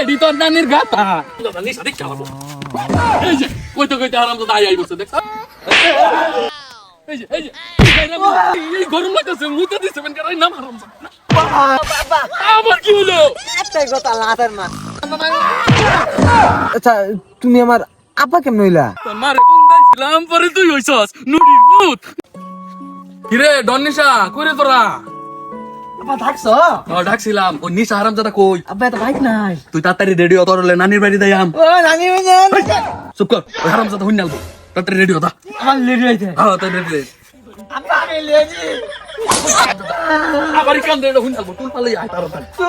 এডি তোর নানির গাতা নানি সাথে চালাবো এই যে কইতে কইতে আরাম তো দাই আই বসে দেখ। এই যে এই যে এই গরম লাগতেছে মুতে দিছে বেন কারাই নাম আরাম আবার কি হলো? একটাই কথা লাতের মা। আচ্ছা তুমি আমার আপা কেমন হইলা? তোর কোন দাইছিলাম পরে তুই হইছস নুডির ভূত। কিরে ডনিশা কইরে তোরা? ডাকছিলাম ও নিশা হারাম দাদা কই? আপা এত বাইক নাই। তুই তাড়াতাড়ি রেডি হতো রে নানির বাড়ি দাইয়াম ও নানি চুপ কর ওই হারাম দাদা হুইনাল তাড়াতাড়ি হতা আমার লেডি হইছে হ্যাঁ তাই রেডি আপা আমি লেডি। আবার কান রে হুইনাল তুই পালে আয় তাড়াতাড়ি। তুই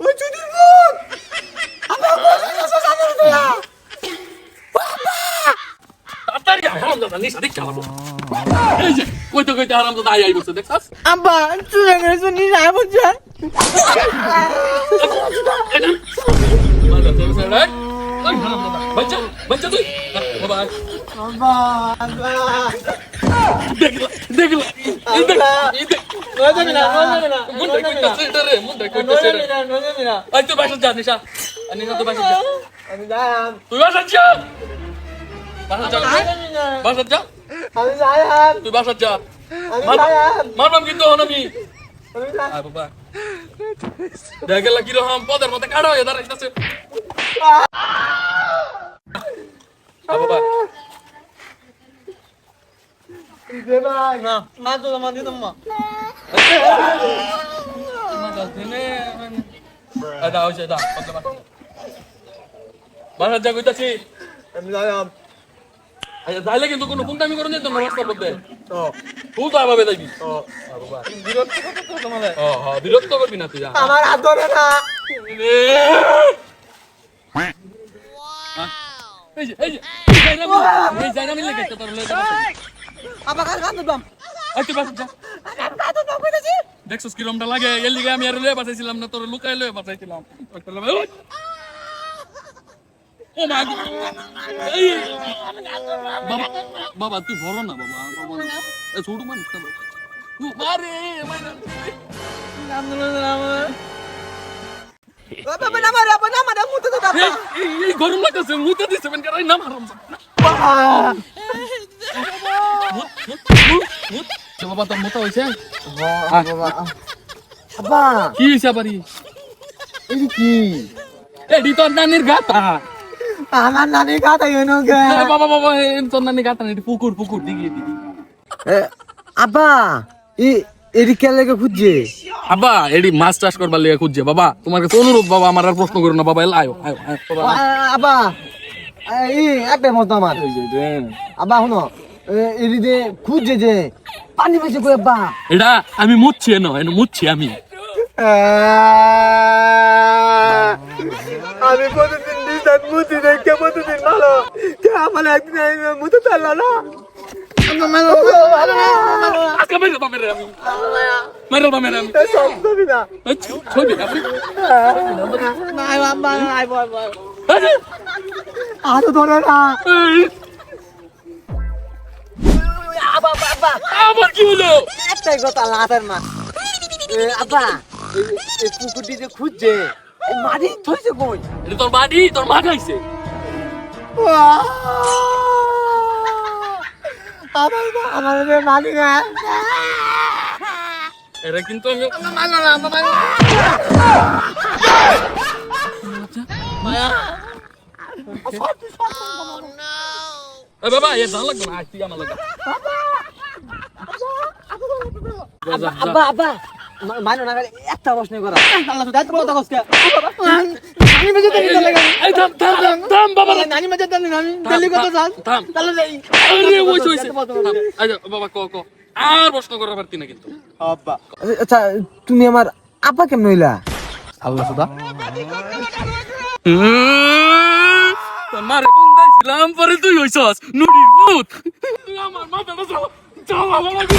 ও চুদির জানার দিয়া তাড়াতাড়ি আয় হারাম দাদা নিশা দেখ চালাবো এই যে কইতে কইতে হারাম দাদা আই আই বসে দেখছস আব্বা শুনি না বুঝছ বাচ্চা বাচ্চা তুই বাবা দেখলা দেখলা বাসা যা নিশা বাসা যা তুই বাসা যা বাসা যা আমি না বাসা যা আমি যাম তুই বাসা যা আমি মার যাম মারবাম কিন্তু হন আমি আমি যাম আয় বাবা দেখ গেলা কি রকম পদের মধ্যে কাড়া হয়ে দাঁড়াইতেছে আয় বাবা দে ভাই না না তো আমার দিতাম মা আয় দাও হইছে দাও বাসা যা কইতাছি আমি যাম আচ্ছা যাইলে কিন্তু কোনো ফোনটামি করুন যেত না রাস্তার মধ্যে তো। তুই তো আবার যাবি বিরক্ত করতে তোমারে ও বিরক্ত করবি না তুই আমার হাত ধরে না। এই এই এই জায়গা মিলে- এই জায়গা মিলে গেছে তোর লয়ে আবার কার কান দিবাম এই তুই বাসা যা। দেখছস কিরমটা লাগে? এর লিগে আমি আর লয়ে বাঁচাইছিলাম না তোর লুকাই লয়ে বাঁচাইছিলাম একটা লয়ে- ওই! ও মা গো! এই! বাবা বাবা তুই বড় না বাবা ছোট মানুষ না মাইনা। বাবা গরম লাগতেছে মুতে দিছে নাম হারাম তোর কি কি? এডি তোর নানির গাতা। আমার নানি কাটা এনো গে। বাবা বাবা তোর নানি গাতা না পুকুর পুকুর দিগি দিগি আব্বা ই এরি কে লাগে খুঁজছে? আব্বা এডি মাছ চাষ করবার লিগে খুঁজছে বাবা তোমার কাছে অনুরোধ বাবা আমার আর প্রশ্ন করো না বাবা এলা আয়ো আয়ো আব্বা এই একটা মত আমার। আব্বা শুনো এরি যে খুঁজছে যে পানি বেশি কই আব্বা? এটা আমি মুচ্ছি এনো এনো মুচ্ছি আমি। আমি প্রতিদিন দিন মুতি দেখে প্রতিদিন ভালো। কে আমার একদিন মুতে চাল্লা না। আজকে মেরে বা মেরে আমি। মেরে বা মেরে আমি। সব কবি না। ছবি নাই নাই ধরে না। আবার কি হলো? একটাই কথা লাতের মা আব্বা এই- এই যে খুঁজছে এই মাটি থইছে কই? এটা তোর বাড়ি তোর মা খাইছে আমার আমার মাটি না এটা কিন্তু আমি মানো না মানো এই বাবা এ জান লাগবে না আজ তুই আমার লাগবে যা, যা, যা। আব্বা আব্বা। মানো না একটা প্রশ্ন করা। আল্লাহ তো দায়িত্ব কথা কসকে। আমি বেজে দেই লাগে। এই থাম থাম থাম, থাম বাবা। নানি বেজে দেন আমি দিল্লি কথা যান? থাম। তাহলে আরে ওইছে ওইছে আচ্ছা বাবা ক ক। আর প্রশ্ন করার পারতি না কিন্তু। আব্বা। আচ্ছা তুমি আমার আপা কেমন হইলা? আল্লাহ সুদা। কোন দাইছিলাম পরে তুই হইছস? নুডির ভূত। আমার 走我我我就